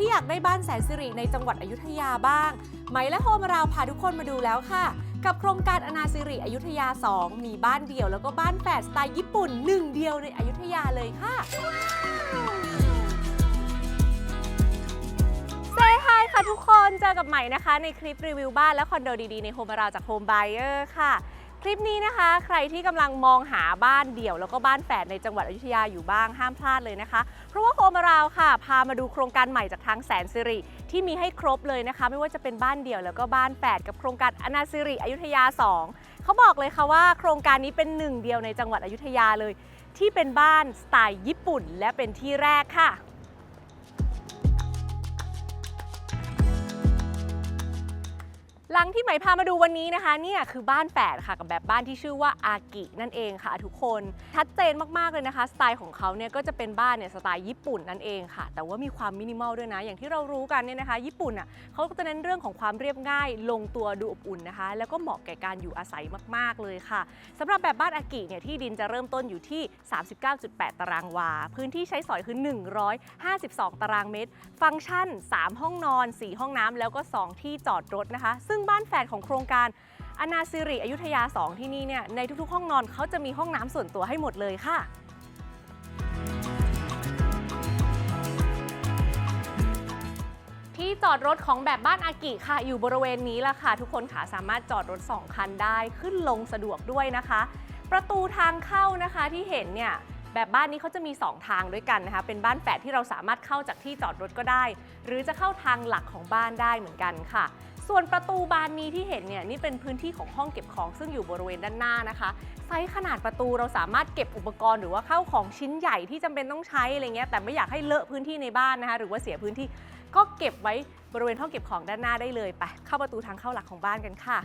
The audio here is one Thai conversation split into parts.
ที่อยากได้บ้านแสนสิริในจังหวัดอยุธยาบ้าง ไหมและโฮมราวพาทุกคนมาดูแล้วค่ะ กับโครงการอนาสิริอยุธยา 2 มีบ้านเดี่ยวแล้วก็บ้านแฝดสไตล์ญี่ปุ่นหนึ่งเดียวในอยุธยาเลยค่ะเซฮายค่ะทุกคนเจอกับใหม่นะคะ ในคลิปรีวิวบ้านและคอนโดดีๆในโฮมราวจากโฮม b บเออร์ค่ะคลิปนี้นะคะ ใครที่กำลังมองหาบ้านเดี่ยว แล้วก็บ้านแฝดในจังหวัดอยุธยาอยู่บ้างห้ามพลาดเลยนะคะ เพราะว่าโฮมราวค่ะ พามาดูโครงการใหม่จากทางแสนสิริ ที่มีให้ครบเลยนะคะ ไม่ว่าจะเป็นบ้านเดี่ยวแล้วก็บ้านแฝดกับโครงการอนาสิริอยุธยา 2 เขาบอกเลยค่ะว่าโครงการนี้เป็นหนึ่งเดียวในจังหวัดอยุธยาเลย ที่เป็นบ้านสไตล์ญี่ปุ่น และเป็นที่แรกค่ะ หลังที่ไหมพามาดูวันนี้นะคะเนี่ยคือบ้านแฝดค่ะกับแบบบ้านที่ชื่อว่าอากินั่นเองค่ะทุกคนชัดเจนมากๆเลยนะคะสไตล์ของเขาเนี่ยก็จะเป็นบ้านเนี่ยสไตล์ญี่ปุ่นนั่นเองค่ะ แต่ว่ามีความมินิมอลด้วยนะ อย่างที่เรารู้กันเนี่ยนะคะ ญี่ปุ่นอะเขาก็จะเน้นเรื่องของความเรียบง่าย ลงตัวดูอบอุ่นนะคะ แล้วก็เหมาะแก่การอยู่อาศัยมากๆเลยค่ะสำหรับแบบบ้านอากิเนี่ยที่ดินจะเริ่มต้นอยู่ที่ 39.8 ตารางวา พื้นที่ใช้สอยคือ 152 ตารางเมตร ฟังก์ชัน 3 ห้องนอน 4 ห้องน้ำแล้วก็ 2 ที่จอดรถนะคะ ซึ่งบ้านแฝดของโครงการอนาสิริอยุธยา 2 ที่นี่เนี่ยในทุกๆ ห้องนอนเขาจะมีห้องน้ำส่วนตัวให้หมดเลยค่ะ ที่จอดรถของแบบบ้านอากิค่ะ อยู่บริเวณนี้ละค่ะ ทุกคนค่ะสามารถจอดรถ 2 คันได้ขึ้นลงสะดวกด้วยนะคะ ประตูทางเข้านะคะที่เห็นเนี่ยแบบบ้านนี้เขาจะมี 2 ทางด้วยกันนะคะ เป็นบ้านแฝดที่เราสามารถเข้าจากที่จอดรถก็ได้ หรือจะเข้าทางหลักของบ้านได้เหมือนกันค่ะ ส่วนประตูบานนี้ที่เห็นเนี่ยนี่เป็นพื้นที่ของห้องเก็บของซึ่งอยู่บริเวณด้านหน้านะคะ ไซส์ขนาดประตูเราสามารถเก็บอุปกรณ์หรือว่าเข้าของชิ้นใหญ่ที่จำเป็นต้องใช้อะไรเงี้ยแต่ไม่อยากให้เลอะพื้นที่ในบ้านนะคะ หรือว่าเสียพื้นที่ก็เก็บไว้บริเวณห้องเก็บของด้านหน้าได้เลยไปเข้าประตูทางเข้าหลักของบ้านกันค่ะ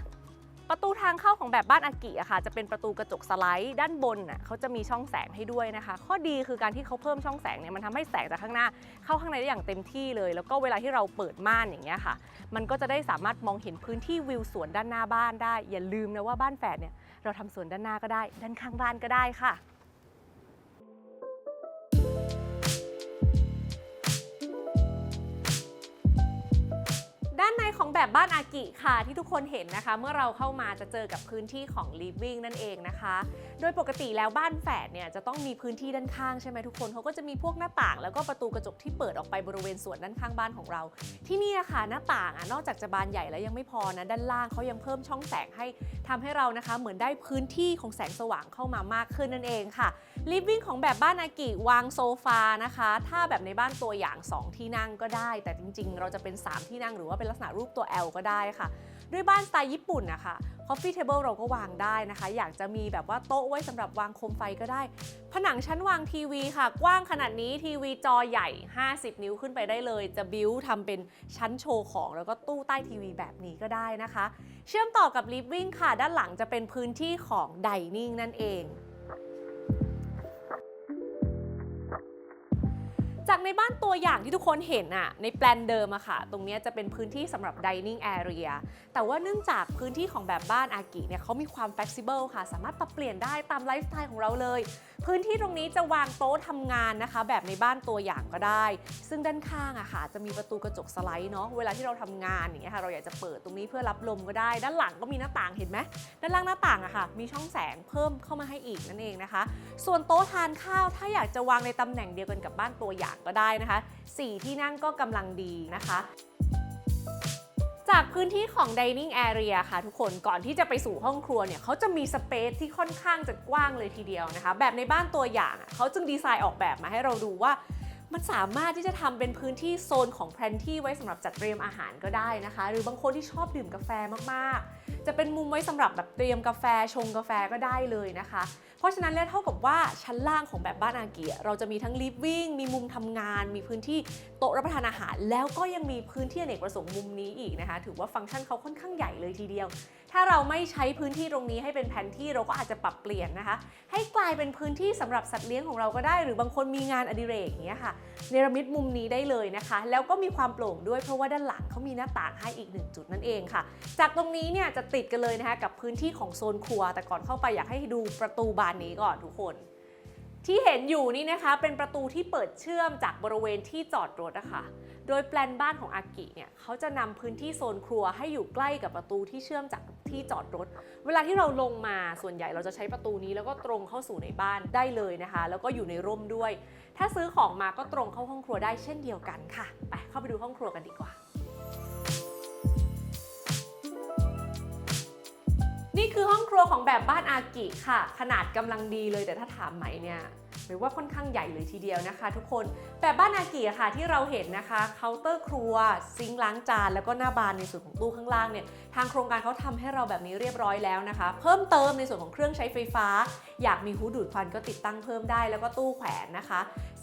ประตูทางเข้าของแบบบ้านอากิอะค่ะ จะเป็นประตูกระจกสไลด์ด้านบนน่ะเขาจะมีช่องแสงให้ด้วยนะคะ ข้อดีคือการที่เขาเพิ่มช่องแสงเนี่ยมันทำให้แสงจากข้างหน้า เข้าข้างในได้อย่างเต็มที่เลย แล้วก็เวลาที่เราเปิดม่านอย่างเงี้ยค่ะ มันก็จะได้สามารถมองเห็นพื้นที่วิวสวนด้านหน้าบ้านได้ อย่าลืมนะว่าบ้านแฝดเนี่ยเราทำสวนด้านหน้าก็ได้ ด้านข้างบ้านก็ได้ค่ะ ด้านในของแบบบ้านอากิค่ะที่ทุกคนเห็นนะคะ เมื่อเราเข้ามาจะเจอกับพื้นที่ของ living นั่นเองนะคะ โดยปกติแล้วบ้านแฝดเนี่ยจะต้องมีพื้นที่ด้านข้างใช่ไหมทุกคนเขาก็จะมีพวกหน้าต่าง แล้วก็ประตูกระจกที่เปิดออกไปบริเวณส่วนด้านข้างบ้านของเรา ที่นี่อะค่ะหน้าต่างอะนอกจากจะบานใหญ่แล้วยังไม่พอนะด้านล่างเขายังเพิ่มช่องแสงให้ทำให้เรานะคะ เหมือนได้พื้นที่ของแสงสว่างเข้ามามากขึ้นนั่นเองค่ะลิฟวิ่งของแบบบ้านอากิวางโซฟานะคะ ถ้าแบบในบ้านตัวอย่าง 2 ที่นั่งก็ได้ แต่จริง ๆ เราจะเป็น 3 ที่นั่งหรือว่าเป็นลักษณะรูปตัว L ก็ได้ค่ะ ด้วยบ้านสไตล์ญี่ปุ่นนะคะ Coffee Table เราก็วางได้นะคะ อยากจะมีแบบว่าโต๊ะไว้สำหรับวางโคมไฟก็ได้ ผนังชั้นวางทีวีค่ะ กว้างขนาดนี้ทีวีจอใหญ่ 50 นิ้วขึ้นไปได้เลย จะบิวทำเป็นชั้นโชว์ของ แล้วก็ตู้ใต้ทีวีแบบนี้ก็ได้นะคะ เชื่อมต่อกับ Living ค่ะ ด้านหลังจะเป็นพื้นที่ของ Dining นั่นเอง จากในบ้านตัวอย่างที่ทุกคนเห็นอะในแปลนเดิมอะค่ะ ตรงนี้จะเป็นพื้นที่สำหรับ dining area แต่ว่าเนื่องจากพื้นที่ของแบบบ้านอากิเนี่ยเขามีความ flexible ค่ะ สามารถปรับเปลี่ยนได้ตามไลฟ์สไตล์ของเราเลย พื้นที่ตรงนี้จะวางโต๊ะทำงานนะคะ แบบในบ้านตัวอย่างก็ได้ ซึ่งด้านข้างอะค่ะ จะมีประตูกระจกสไลด์เนาะเวลาที่เราทำงานอย่างเงี้ยค่ะเราอยากจะเปิดตรงนี้เพื่อรับลมก็ได้ ด้านหลังก็มีหน้าต่างเห็นไหมด้านล่างหน้าต่างอะค่ะ มีช่องแสงเพิ่มเข้ามาให้อีกนั่นเองนะคะ ส่วนโต๊ะทานข้าวถ้าอยากจะวางในตำแหน่งเดียวกันกับบ้านตัวอย่างก็ได้นะคะ 4 ที่นั่งก็กำลังดีนะคะจากพื้นที่ของ dining area ค่ะทุกคนก่อนที่จะไปสู่ห้องครัวเนี่ยเขาจะมีสเปซที่ค่อนข้างจะกว้างเลยทีเดียวนะคะ แบบในบ้านตัวอย่างเขาจึงดีไซน์ออกแบบมาให้เราดูว่า มันสามารถที่จะทำเป็นพื้นที่โซนของแพลนที่ไว้สำหรับจัดเตรียมอาหารก็ได้นะคะ หรือบางคนที่ชอบดื่มกาแฟมากๆ จะเป็นมุมไว้สำหรับแบบเตรียมกาแฟชงกาแฟก็ได้เลยนะคะ เพราะฉะนั้นแล้วเท่ากับว่าชั้นล่างของแบบบ้านอาเกียเราจะมีทั้งลิฟวิ่งมีมุมทำงาน มีพื้นที่โต๊ะรับประทานอาหาร แล้วก็ยังมีพื้นที่อเนกประสงค์มุมนี้อีกนะคะ ถือว่าฟังก์ชันเขาค่อนข้างใหญ่เลยทีเดียว ถ้าเราไม่ใช้พื้นที่ตรงนี้ให้เป็นแผนที่เราก็อาจจะปรับเปลี่ยนนะคะ ให้กลายเป็นพื้นที่สำหรับสัตว์เลี้ยงของเราก็ได้ หรือบางคนมีงานอดิเรกอย่างเงี้ยค่ะเนรมิตมุมนี้ได้เลยนะคะ แล้วก็มีความโปร่งด้วยเพราะว่าด้านหลังเขามีหน้าต่างให้อีกหนึ่งจุดนั่นเองค่ะ จากตรงนี้เนี่ยจะติดกันเลยนะคะกับพื้นที่ของโซนครัว แต่ก่อนเข้าไปอยากให้ดูประตูบานนี้ก่อนทุกคนที่เห็นอยู่นี่นะคะเป็นประตูที่เปิดเชื่อมจากบริเวณที่จอดรถนะคะ โดยแปลนบ้านของอากิเนี่ยเขาจะนำพื้นที่โซนครัวให้อยู่ใกล้กับประตูที่เชื่อมจากที่จอดรถ เวลาที่เราลงมาส่วนใหญ่เราจะใช้ประตูนี้แล้วก็ตรงเข้าสู่ในบ้านได้เลยนะคะ แล้วก็อยู่ในร่มด้วย ถ้าซื้อของมาก็ตรงเข้าห้องครัวได้เช่นเดียวกันค่ะไปเข้าไปดูห้องครัวกันดีกว่านี่คือห้องครัวของแบบบ้านอากิค่ะ ขนาดกำลังดีเลยแต่ถ้าถามไหมเนี่ย หรือว่าค่อนข้างใหญ่เลยทีเดียวนะคะ ทุกคนแบบบ้านอากิค่ะที่เราเห็นนะคะเคาน์เตอร์ครัวซิงค์ล้างจานแล้วก็หน้าบานในส่วนของตู้ข้างล่างเนี่ยทางโครงการเขาทำให้เราแบบนี้เรียบร้อยแล้วนะคะ เพิ่มเติมในส่วนของเครื่องใช้ไฟฟ้า อยากมีหูดูดควันก็ติดตั้งเพิ่มได้แล้วก็ตู้แขวนนะคะ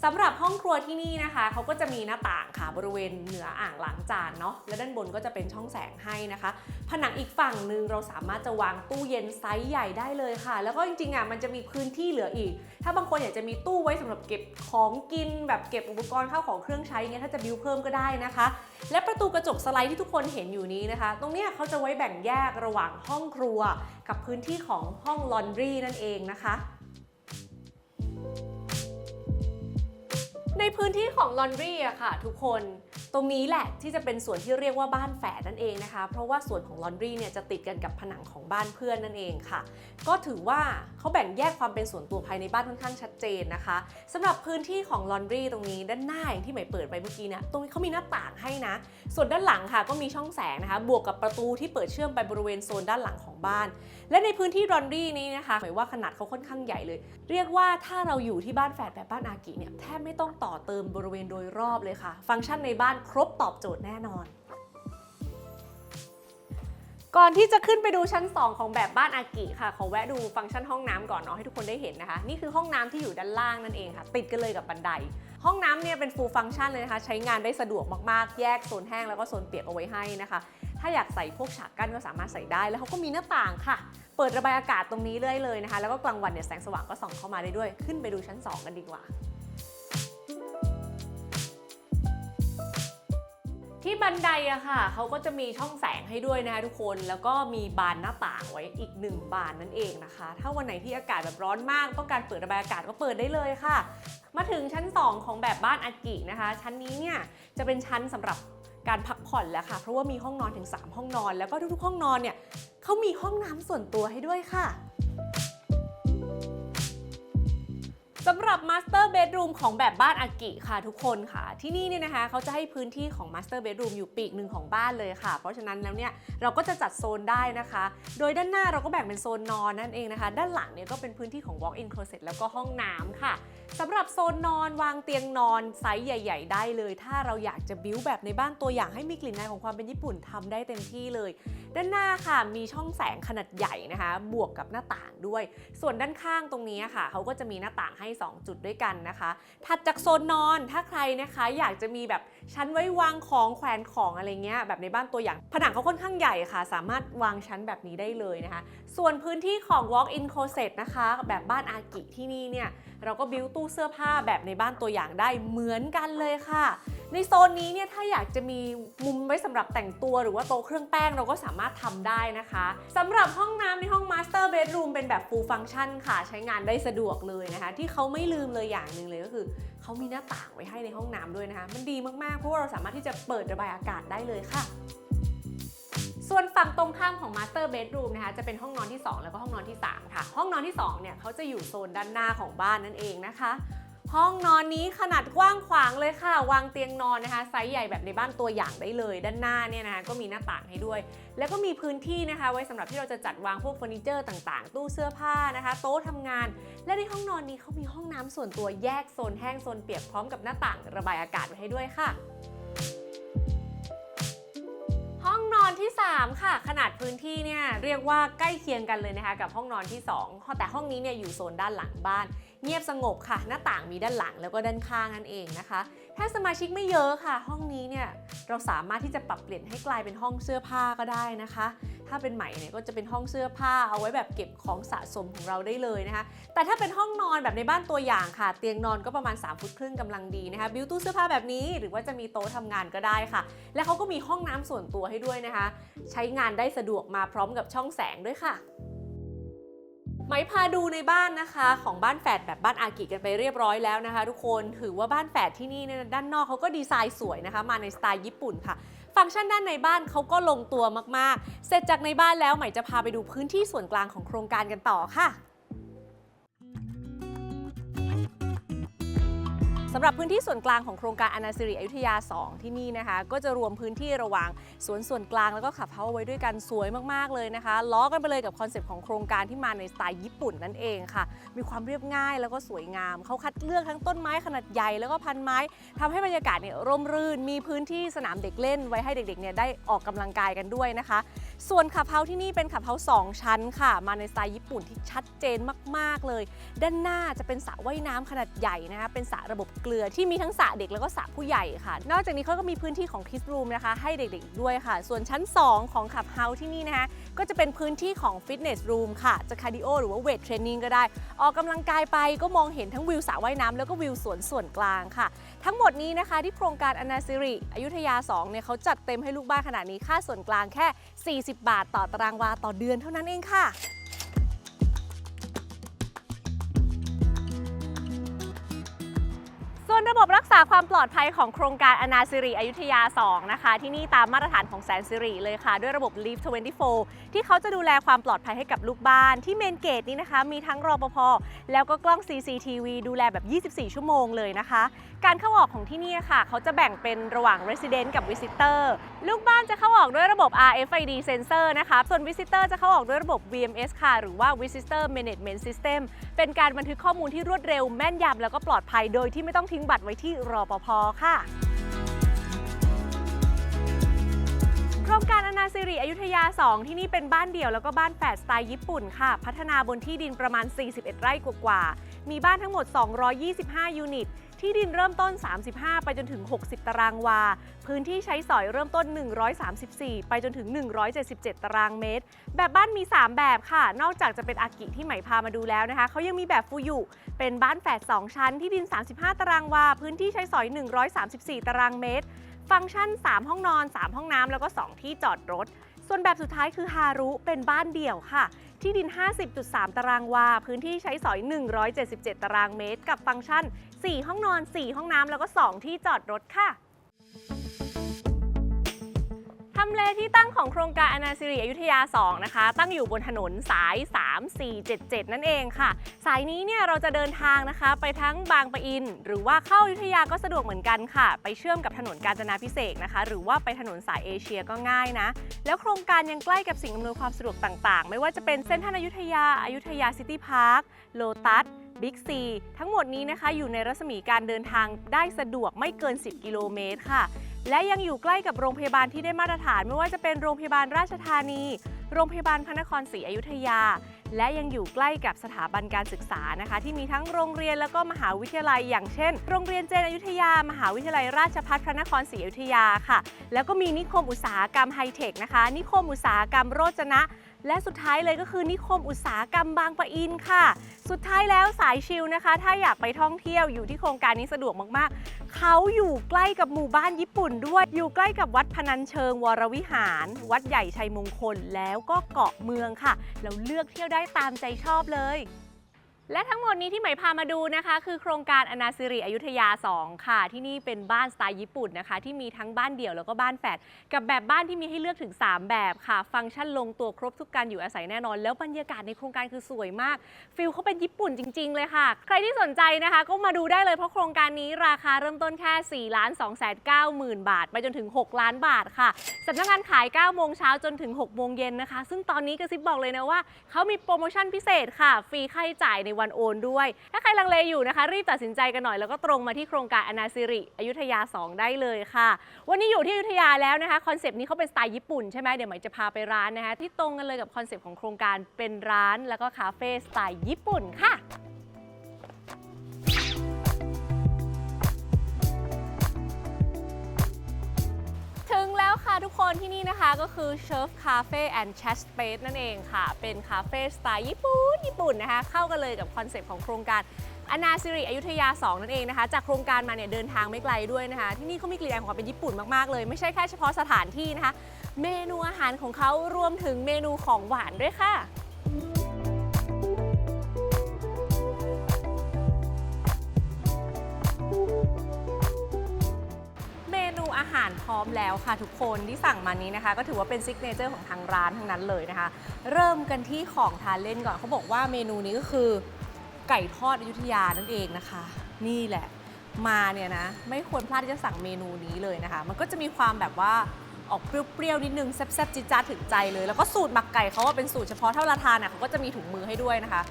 สำหรับห้องครัวที่นี่นะคะเขาก็จะมีหน้าต่างค่ะบริเวณเหนืออ่างล้างจานเนาะและด้านบนก็จะเป็นช่องแสงให้นะคะ ผนังอีกฝั่งหนึ่งเราสามารถจะวางตู้เย็นไซส์ใหญ่ได้เลยค่ะ แล้วก็จริงๆอะมันจะมีพื้นที่เหลืออีก ถ้าบางคนอยากจะมีตู้ไว้สำหรับเก็บของกิน แบบเก็บอุปกรณ์เข้าของเครื่องใช้เงี้ยถ้าจะบิวเพิ่มก็ได้นะคะ และประตูกระจกสไลด์ที่ทุกคนเห็นอยู่นี้นะคะ ตรงเนี้ยเขาจะไว้แบ่งแยกระหว่างห้องครัว กับพื้นที่ของห้องลอนดรีนั่นเองนะคะ ในพื้นที่ของลอนดรีอะค่ะ ทุกคน ตรงนี้แหละที่จะเป็นส่วนที่เรียกว่าบ้านแฝดนั่นเองนะคะ เพราะว่าส่วนของลอนดรีเนี่ยจะติดกันกับผนังของบ้านเพื่อนนั่นเองค่ะ ก็ถือว่าเขาแบ่งแยกความเป็นส่วนตัวภายในบ้านค่อนข้างชัดเจนนะคะสำหรับพื้นที่ของลอนดรีตรงนี้ด้านหน้าอย่างที่หมายเปิดไปเมื่อกี้เนะตรงนี้เขามีหน้าต่างให้นะ ส่วนด้านหลังค่ะก็มีช่องแสงนะคะ บวกกับประตูที่เปิดเชื่อมไปบริเวณโซนด้านหลังของบ้าน และในพื้นที่ลอนดรีนี้นะคะหมายว่าขนาดเขาค่อนข้างใหญ่เลย เรียกว่าถ้าเราอยู่ที่บ้านแฝดแบบบ้านอากิเนี่ยแทบไม่ต้องต่อเติมบริเวณโดยรอบเลยค่ะ ฟังก์ชันในบ้านครบตอบโจทย์แน่นอน ก่อนที่จะขึ้นไปดูชั้น 2 ของแบบบ้านอากิค่ะ ขอแวะดูฟังก์ชันห้องน้ำก่อนเนาะให้ทุกคนได้เห็นนะคะ นี่คือห้องน้ำที่อยู่ด้านล่างนั่นเองค่ะ ติดกันเลยกับบันได ห้องน้ำเนี่ยเป็น full function เลยนะคะ ใช้งานได้สะดวกมากๆ แยกโซนแห้งแล้วก็โซนเปียกเอาไว้ให้นะคะ ถ้าอยากใส่พวกฉากกั้นก็สามารถใส่ได้ แล้วเขาก็มีหน้าต่างค่ะเปิดระบายอากาศตรงนี้เลยเลยนะคะ แล้วก็กลางวันเนี่ยแสงสว่างก็ส่องเข้ามาได้ด้วย ขึ้นไปดูชั้น 2 กันดีกว่า ที่บันไดอะค่ะเขาก็จะมีช่องแสงให้ด้วยนะคะทุกคนแล้วก็มีบานหน้าต่างไว้อีกหนึ่งบานนั่นเองนะคะ ถ้าวันไหนที่อากาศแบบร้อนมากต้องการเปิดระบายอากาศก็เปิดได้เลยค่ะ มาถึงชั้น 2 ของแบบบ้านอากินะคะ ชั้นนี้เนี่ยจะเป็นชั้นสำหรับการพักผ่อนแล้วค่ะ เพราะว่ามีห้องนอนถึง 3 ห้องนอน แล้วก็ทุกๆ ห้องนอนเนี่ยเขามีห้องน้ำส่วนตัวให้ด้วยค่ะ สำหรับ Master Bedroom ของแบบบ้านอากิค่ะทุกคนค่ะ ที่นี่เนี่ยนะคะเขาจะให้พื้นที่ของ Master Bedroom อยู่ปีกหนึ่งของบ้านเลยค่ะ เพราะฉะนั้นแล้วเนี่ยเราก็จะจัดโซนได้นะคะ โดยด้านหน้าเราก็แบ่งเป็นโซนนอนนั่นเองนะคะ ด้านหลังเนี่ยก็เป็นพื้นที่ของ Walk-in Closet แล้วก็ห้องน้ำค่ะ สำหรับโซนนอนวางเตียงนอนไซส์ใหญ่ ๆ ได้เลย ถ้าเราอยากจะบิ้วแบบในบ้านตัวอย่างให้มีกลิ่นอายของความเป็นญี่ปุ่นทำได้เต็มที่เลย ด้านหน้าค่ะมีช่องแสงขนาดใหญ่นะคะ บวกกับหน้าต่างด้วย ส่วนด้านข้างตรงนี้ค่ะเขาก็จะมีหน้าต่างให้ 2 จุดด้วยกันนะคะ ถัดจากโซนนอนถ้าใครนะคะ อยากจะมีแบบชั้นไว้วางของแขวนของอะไรเงี้ยแบบในบ้านตัวอย่าง ผนังเขาค่อนข้างใหญ่ค่ะ สามารถวางชั้นแบบนี้ได้เลยนะคะ ส่วนพื้นที่ของ walk-in closet นะคะ แบบบ้านอากิที่นี่เนี่ยเราก็บิวตู้เสื้อผ้าแบบในบ้านตัวอย่างได้เหมือนกันเลยค่ะ ในโซนนี้เนี่ยถ้าอยากจะมีมุมไว้สำหรับแต่งตัวหรือว่าโต๊ะเครื่องแป้งเราก็สามารถทำได้นะคะสำหรับห้องน้ำในห้อง Master Bedroom เป็นแบบ full function ค่ะ ใช้งานได้สะดวกเลยนะคะ ที่เขาไม่ลืมเลยอย่างหนึ่งเลยก็คือเขามีหน้าต่างไว้ให้ในห้องน้ำด้วยนะคะ มันดีมากๆเพราะว่าเราสามารถที่จะเปิดระบายอากาศได้เลยค่ะ ส่วนฝั่งตรงข้ามของ Master Bedroom นะคะจะเป็นห้องนอนที่ 2 แล้วก็ห้องนอนที่ 3 ค่ะ ห้องนอนที่ 2 เนี่ยเขาจะอยู่โซนด้านหน้าของบ้านนั่นเองนะคะ ห้องนอนนี้ขนาดกว้างขวางเลยค่ะ วางเตียงนอนนะคะไซส์ใหญ่แบบในบ้านตัวอย่างได้เลย ด้านหน้าเนี่ยนะคะก็มีหน้าต่างให้ด้วย แล้วก็มีพื้นที่นะคะ ไว้สำหรับที่เราจะจัดวางพวกเฟอร์นิเจอร์ต่างๆ ตู้เสื้อผ้านะคะ โต๊ะทำงาน และในห้องนอนนี้เขามีห้องน้ำส่วนตัวแยกโซนแห้งโซนเปียกพร้อมกับหน้าต่างระบายอากาศไว้ให้ด้วยค่ะ ที่ 3 ค่ะ ขนาดพื้นที่เนี่ยเรียกว่าใกล้เคียงกันเลยนะคะกับห้องนอนที่ 2 แต่ห้องนี้เนี่ยอยู่โซนด้านหลังบ้าน เงียบสงบค่ะ หน้าต่างมีด้านหลังแล้วก็ด้านข้างนั่นเองนะคะ ถ้าสมาชิกไม่เยอะค่ะ ห้องนี้เนี่ยเราสามารถที่จะปรับเปลี่ยนให้กลายเป็นห้องเสื้อผ้าก็ได้นะคะ ถ้าเป็นใหม่เนี่ยก็จะเป็นห้องเสื้อผ้าเอาไว้แบบเก็บของสะสมของเราได้เลยนะคะ แต่ถ้าเป็นห้องนอนแบบในบ้านตัวอย่างค่ะ เตียงนอนก็ประมาณ 3 ฟุตครึ่งกำลังดีนะคะบิวตู้เสื้อผ้าแบบนี้หรือว่าจะมีโต๊ะทำงานก็ได้ค่ะ และเขาก็มีห้องน้ำส่วนตัวให้ด้วยนะคะ ใช้งานได้สะดวกมาพร้อมกับช่องแสงด้วยค่ะ ไหมพาดูในบ้านนะคะของบ้านแฝดแบบบ้านอากิกันไปเรียบร้อยแล้วนะคะ ทุกคนถือว่าบ้านแฝดที่นี่เนี่ยด้านนอกเขาก็ดีไซน์สวยนะคะ มาในสไตล์ญี่ปุ่นค่ะ ฟังก์ชันด้านในบ้านเขาก็ลงตัวมากๆ เสร็จจากในบ้านแล้วไหมจะพาไปดูพื้นที่ส่วนกลางของโครงการกันต่อค่ะ สำหรับพื้นที่ส่วนกลางของโครงการอนาสิริอยุธยา 2 ที่นี่นะคะ ก็จะรวมพื้นที่ระหว่างสวนส่วนกลางแล้วก็ขับเฮาไว้ด้วยกันสวยมากๆเลยนะคะ ล้อกันไปเลยกับคอนเซปต์ของโครงการที่มาในสไตล์ญี่ปุ่นนั่นเองค่ะ มีความเรียบง่ายแล้วก็สวยงาม เขาคัดเลือกทั้งต้นไม้ขนาดใหญ่แล้วก็พันไม้ทำให้บรรยากาศเนี่ยร่มรื่น มีพื้นที่สนามเด็กเล่นไว้ให้เด็กๆเนี่ยได้ออกกำลังกายกันด้วยนะคะ ส่วนขับเฮาที่นี่เป็นขับเฮาสองชั้นค่ะ มาในสไตล์ญี่ปุ่นที่ชัดเจนมากๆเลย ด้านหน้าจะเป็นสระว่ายน้ำขนาดใหญ่นะคะเป็นสระระบบเกลือที่มีทั้งสระเด็กแล้วก็สระผู้ใหญ่ค่ะ นอกจากนี้เขาก็มีพื้นที่ของคิสรูมนะคะ ให้เด็กๆด้วยค่ะ ส่วนชั้น 2 ของขับเฮาที่นี่นะคะก็จะเป็นพื้นที่ของฟิตเนสรูมค่ะจะคาร์ดิโอหรือว่าเวทเทรนนิ่งก็ได้ ออกกำลังกายไปก็มองเห็นทั้งวิวสระว่ายน้ำแล้วก็วิวสวนส่วนกลางค่ะ ทั้งหมดนี้นะคะที่โครงการอนาซิริอยุธยา2เนี่ยเขาจัดเต็มให้ลูกบ้านขนาดนี้ค่าส่วนกลางแค่ 40 บาทต่อตารางวาต่อเดือนเท่านั้นเองค่ะ ส่วนระบบรักษาความปลอดภัยของโครงการอนาสิริอยุธยา 2 นะคะ ที่นี่ตามมาตรฐานของแสนสิริเลยค่ะ ด้วยระบบ l e a v 24 ที่เขาจะดูแลความปลอดภัยให้กับลูกบ้าน ที่เมนเกตนี้นะคะ มีทั้งรอปภแล้วก็กล้อง CCTV ดูแลแบบ 24 ชั่วโมงเลยนะคะ การเข้าออกของที่นี่ค่ะ เขาจะแบ่งเป็นระหว่าง Resident กับ Visitor ลูกบ้านจะเข้าออกด้วยระบบ RFID sensor นะคะ ส่วน Visitor จะเข้าออกด้วยระบบ VMS ค่ะ หรือว่า Visitor Management System เป็นการบันทึกข้อมูลที่รวดเร็วแม่นยำแล้วก็ปลอดภัยโดยที่ไม่ต้องทิ้งบัตรไว้ที่รอปภค่ะโครงการอนาสิริอยุธยา 2 ที่นี่เป็นบ้านเดี่ยวแล้วก็บ้านแฝดสไตล์ญี่ปุ่นค่ะ พัฒนาบนที่ดินประมาณ 41 ไร่กว่าๆมีบ้านทั้งหมด 225 ยูนิต ที่ดินเริ่มต้น 35 ไปจนถึง 60 ตารางวา พื้นที่ใช้สอยเริ่มต้น 134 ไปจนถึง 177 ตารางเมตร แบบบ้านมี 3 แบบค่ะ นอกจากจะเป็นอากิที่ไหมพามาดูแล้วนะคะเขายังมีแบบฟูยุเป็นบ้านแฝด2 ชั้น ที่ดิน 35 ตารางวา พื้นที่ใช้สอย 134 ตารางเมตร ฟังก์ชัน 3 ห้องนอน 3 ห้องน้ำแล้วก็ 2 ที่จอดรถ ส่วนแบบสุดท้ายคือฮารุเป็นบ้านเดี่ยวค่ะ ที่ดิน 50.3 ตารางวา พื้นที่ใช้สอย 177 ตารางเมตร กับฟังก์ชัน 4 ห้องนอน 4 ห้องน้ำแล้วก็ 2 ที่จอดรถค่ะำเลที่ตั้งของโครงการอนาสิริอยุธยา 2 นะคะ ตั้งอยู่บนถนนสาย 3477 นั่นเองค่ะ สายนี้เนี่ยเราจะเดินทางนะคะ ไปทั้งบางปะอิน หรือว่าเข้าอยุธยาก็สะดวกเหมือนกันค่ะ ไปเชื่อมกับถนนกาญจนาพิเศษนะคะ หรือว่าไปถนนสายเอเชียก็ง่ายนะ แล้วโครงการยังใกล้กับสิ่งอำนวยความสะดวกต่างๆ ไม่ว่าจะเป็นเส้นทรัลอยุธยาอายุธยาซิตี้พาร์คโลตัสบิ๊กซีทั้งหมดนี้นะคะอยู่ในรัศมีการเดินทางได้สะดวกไม่เกิน 10 กิโลเมตรค่ะ และยังอยู่ใกล้กับโรงพยาบาลที่ได้มาตรฐานไม่ว่าจะเป็นโรงพยาบาลราชธานี โรงพยาบาลพระนครศรีอยุธยา และยังอยู่ใกล้กับสถาบันการศึกษานะคะ ที่มีทั้งโรงเรียนแล้วก็มหาวิทยาลัย อย่างเช่น โรงเรียนเจนอยุธยา มหาวิทยาลัยราชภัฏพระนครศรีอยุธยาค่ะ แล้วก็มีนิคมอุตสาหกรรมไฮเทคนะคะ นิคมอุตสาหกรรมโรจนะ และสุดท้ายเลยก็คือนิคมอุตสาหกรรมบางปะอินค่ะ สุดท้ายแล้วสายชิลนะคะ ถ้าอยากไปท่องเที่ยวอยู่ที่โครงการนี้สะดวกมากๆ เขาอยู่ใกล้กับหมู่บ้านญี่ปุ่นด้วย อยู่ใกล้กับวัดพนัญเชิงวรวิหาร วัดใหญ่ชัยมงคลแล้วก็เกาะเมืองค่ะ เราเลือกเที่ยวได้ตามใจชอบเลย และทั้งหมดนี้ที่ไหมพามาดูนะคะ คือโครงการอนาสิริอยุธยา 2 ค่ะ ที่นี่เป็นบ้านสไตล์ญี่ปุ่นนะคะ ที่มีทั้งบ้านเดี่ยวแล้วก็บ้านแฝดกับแบบบ้านที่มีให้เลือกถึง 3 แบบค่ะ ฟังก์ชันลงตัวครบทุกการอยู่อาศัยแน่นอน แล้วบรรยากาศในโครงการคือสวยมากฟิลเขาเป็นญี่ปุ่นจริง ๆ เลยค่ะ ใครที่สนใจนะคะ ก็มาดูได้เลยเพราะโครงการนี้ราคาเริ่มต้นแค่4ล้าน2แสน9หมื่นบาท ไปจนถึง 6 ล้านบาทค่ะสำนักงานขาย9โมงเช้าจนถึง6โมงเย็นนะคะ ซึ่งตอนนี้กระซิบบอกเลยนะว่าเขามีโปรโมชั่นพิเศษค่ะฟรีค่าใช้จ่ายในวันโอนด้วย ถ้าใครลังเลอยู่นะคะ รีบตัดสินใจกันหน่อยแล้วก็ตรงมาที่โครงการอนาซิริอยุธยา 2 ได้เลยค่ะ วันนี้อยู่ที่อยุธยาแล้วนะคะคอนเซปต์นี้เขาเป็นสไตล์ญี่ปุ่นใช่ไหมเดี๋ยวหม่จะพาไปร้านนะคะที่ตรงกันเลยกับคอนเซปต์ของโครงการเป็นร้านแล้วก็คาเฟ่สไตล์ญี่ปุ่นค่ะ แล้วค่ะทุกคนที่นี่นะคะก็คือ c h e f Cafe and Chat Space นั่นเองค่ะ เป็นคาเฟ่สไตล์ญี่ปุ่นญี่ปุ่นนะคะ เข้ากันเลยกับคอนเซปต์ของโครงการอนาสิริอยุธยา 2 นั่นเองนะคะ จากโครงการมาเนี่ยเดินทางไม่ไกลด้วยนะคะ ที่นี่เขามีกลิ่นอายของความเป็นญี่ปุ่นมาก ๆ เลย ไม่ใช่แค่เฉพาะสถานที่นะคะ เมนูอาหารของเขารวมถึงเมนูของหวานด้วยค่ะารพร้อมแล้วค่ะทุกคนที่สั่งมานี้นะคะ ก็ถือว่าเป็นซิกเนเจอร์ของทางร้านทั้งนั้นเลยนะคะ เริ่มกันที่ของทานเล่นก่อนเขาบอกว่าเมนูนี้ก็คือ ไก่ทอดอยุธยานั่นเองนะคะ นี่แหละ มาเนี่ยนะ ไม่ควรพลาดที่จะสั่งเมนูนี้เลยนะคะ มันก็จะมีความแบบว่าออกเปรี้ยวๆนิดนึงแซ่บๆจิจ้าถึงใจเลย แล้วก็สูตรหมักไก่เขาว่าเป็นสูตรเฉพาะถ้าเวลาทานอะเขาก็จะมีถุงมือให้ด้วยนะคะ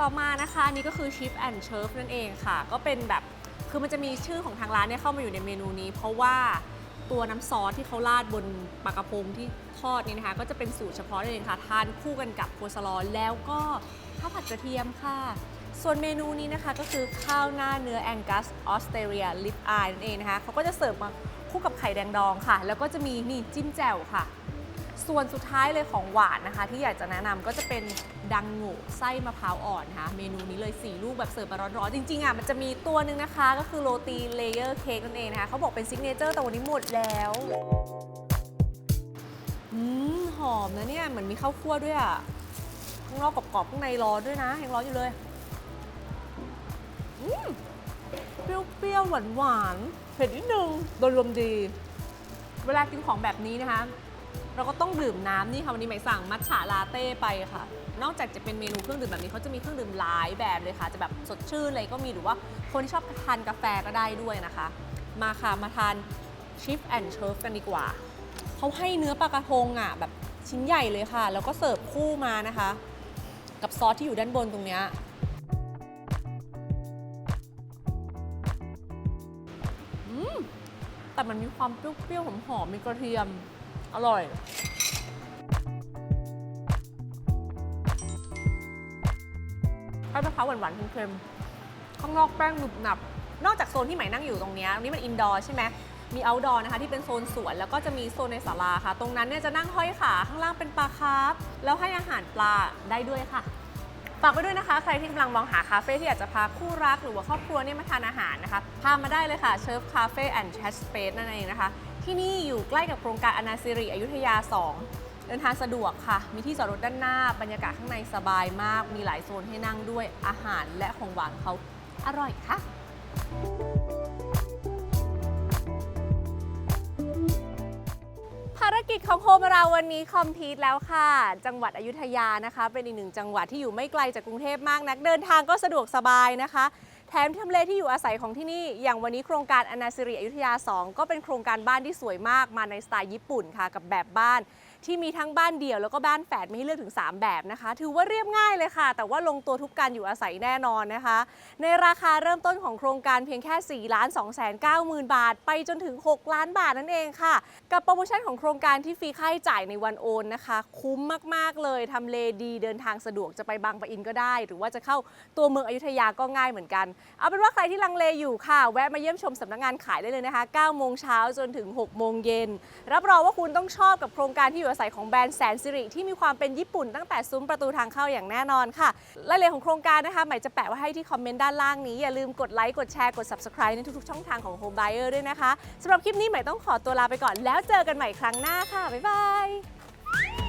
ต่อมานะคะนี่ก็คือชิปแอนด์เชิฟนั่นเองค่ะ ก็เป็นแบบคือมันจะมีชื่อของทางร้านเนี่ยเข้ามาอยู่ในเมนูนี้ เพราะว่า ตัวน้ำซอสที่เขาราดบนปลากระพงที่ทอดนี่นะคะ ก็จะเป็นสูตรเฉพาะเองค่ะ ทานคู่กันกับโคซาลอแล้วก็ข้าวผัดกระเทียมค่ะ ส่วนเมนูนี้นะคะก็คือข้าวหน้าเนื้อแองกัสออสเตรเลียลิปอายนั่นเองนะคะเขาก็จะเสิร์ฟมาคู่กับไข่แดงดองค่ะ แล้วก็จะมีนี่จิ้มแจ่วค่ะ ส่วนสุดท้ายเลยของหวานนะคะ ที่อยากจะแนะนำก็จะเป็นดังโง่ไส้มะพร้าวอ่อนนะคะเมนูนี้เลย 4 ลูกแบบเสิร์ฟมาร้อนๆ จริงๆอะมันจะมีตัวหนึ่งนะคะ ก็คือโรตีเลเยอร์เค้กนั่นเองนะคะเขาบอกเป็นซิกเนเจอร์แต่วันนี้หมดแล้วอืมหอมนะเนี่ยเหมือนมีข้าวคั่วด้วยอะข้างนอกกรอบๆข้างในร้อนด้วยนะยังร้อนอยู่เลยอืมเปรี้ยวๆหวานๆเผ็ดนิดนึงโดยรวมดี เวลากินของแบบนี้นะคะ เราก็ต้องดื่มน้ำนี่ค่ะวันนี้หม่สั่งมัทฉะลาเต้ไปค่ะ นอกจากจะเป็นเมนูเครื่องดื่มแบบนี้เขาจะมีเครื่องดื่มหลายแบบเลยค่ะ จะแบบสดชื่นอะไรก็มีหรือว่าคนที่ชอบทานกาแฟก็ได้ด้วยนะคะ มาค่ะมาทานชิฟแอนด์เชิฟกันดีกว่าเขาให้เนื้อปลากระพงอะแบบชิ้นใหญ่เลยค่ะ แล้วก็เสิร์ฟคู่มานะคะ กับซอสที่อยู่ด้านบนตรงเนี้ยแต่มันมีความเปรี้ยวๆหอมๆมีกระเทียม อร่อยไส้มะพร้าวหวานๆเค็มๆข้างนอกแป้งหนุบหนับ นอกจากโซนที่ใหม่นั่งอยู่ตรงนี้ตรงนี้มันอินดอร์ใช่ไหมมีเอาท์ดอร์นะคะที่เป็นโซนสวนแล้วก็จะมีโซนในศาลาค่ะ ตรงนั้นเนี่ยจะนั่งห้อยขาข้างล่างเป็นปลาคาร์ฟแล้วให้อาหารปลาได้ด้วยค่ะฝากไว้ด้วยนะคะ ใครที่กำลังมองหาคาเฟ่ที่อยากจะพาคู่รักหรือว่าครอบครัวเนี่ยมาทานอาหารนะคะ พามาได้เลยค่ะเชิฟคาเฟ่แอนด์แชทสเปซนั่นเองนะคะ ที่นี่อยู่ใกล้กับโครงการอนาสิริอยุธยา 2 เดินทางสะดวกค่ะ มีที่จอดรถด้านหน้า บรรยากาศข้างในสบายมาก มีหลายโซนให้นั่งด้วยอาหารและของหวานเขาอร่อยค่ะภารกิจของโฮมเราวันนี้คอมพลีทแล้วค่ะ จังหวัดอยุธยานะคะ เป็นอีกหนึ่งจังหวัดที่อยู่ไม่ไกลจากกรุงเทพมากนัก เดินทางก็สะดวกสบายนะคะ แถมทำเลที่อยู่อาศัยของที่นี่ อย่างวันนี้โครงการอนาสิริอยุธยา 2 ก็เป็นโครงการบ้านที่สวยมากมาในสไตล์ญี่ปุ่นค่ะกับแบบบ้าน ที่มีทั้งบ้านเดี่ยวแล้วก็บ้านแฝดมีให้เลือกถึง 3 แบบนะคะ ถือว่าเรียบง่ายเลยค่ะ แต่ว่าลงตัวทุกการอยู่อาศัยแน่นอนนะคะ ในราคาเริ่มต้นของโครงการเพียงแค่ 4 ล้าน2แสน9หมื่นบาท ไปจนถึง 6 ล้านบาทนั่นเองค่ะ กับโปรโมชั่นของโครงการที่ฟรีค่าใช้จ่ายในวันโอนนะคะ คุ้มมากๆเลยทำเลดีเดินทางสะดวกจะไปบางปะอินก็ได้ หรือว่าจะเข้าตัวเมืองอยุธยาก็ง่ายเหมือนกัน เอาเป็นว่าใครที่ลังเลอยู่ค่ะ แวะมาเยี่ยมชมสำนักงานขายได้เลยนะคะ9โมงเช้าจนถึง6โมงเย็นรับรองว่าคุณต้องชอบกับโครงการที่อยู่อาศัยของแบรนด์แสนสิริที่มีความเป็นญี่ปุ่นตั้งแต่ซุ้มประตูทางเข้าอย่างแน่นอนค่ะรายละเอียดของโครงการนะคะใหม่จะแปะไว้ให้ที่คอมเมนต์ด้านล่างนี้อย่าลืมกดไลค์กดแชร์กด subscribe ในทุกๆช่องทางของ Home Buyer ด้วยนะคะสำหรับคลิปนี้ใหม่ต้องขอตัวลาไปก่อนแล้วเจอกันใหม่ครั้งหน้าค่ะบ๊ายบาย